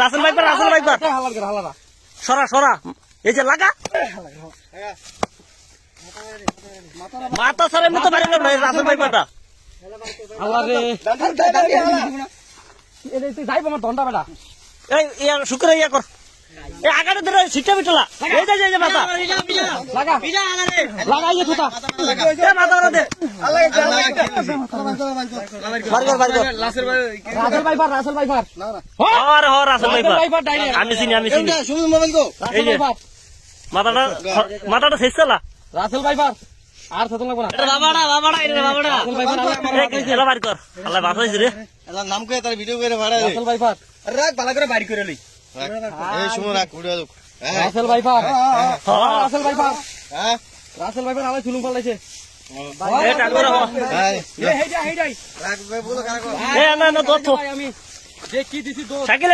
Russell viper Russell viper সরা সরা। এই যে লাগা। মাথা সরে মতো পারি গেল রাসেল ভাইপারটা হালার রে। এটা তুই যাইব আমার দন্ডা বেটা। এই শুক্র ইয়া কর। আগাটা ধরে সিটটা বিটলা এই যে এই যে মাথা লাগা লাগাইয়ে তুতা এ মাথা ওরা দে। আমি চিনি আমি চিনি। মাথাটা মাথাটা শেষ চালা। Russell viper. আর সেতন লাগবো না। বাবাড়া বাবাড়া এটা বাবাড়া। রাসেল ভাইপার আলাদা করে এই খেলা বার কর। আল্লাহ বাস রে। নাম করে তার ভিডিও করে ভাড়া রাসেল ভাইপার। রাখ ভালো করে বাইর করে লই। এই শুনো রাখ রাসেল ভাইপার হ্যাঁ রাসেল ভাইপার হ্যাঁ। রাসেল ভাইপার আলাই চুলুম পাল্লাইছে এই টাকরা হ হেইডা হেইডাই রাখ ভাই বলো কারা এ না না দত্ত। আমি যে কি দিছি দোষ।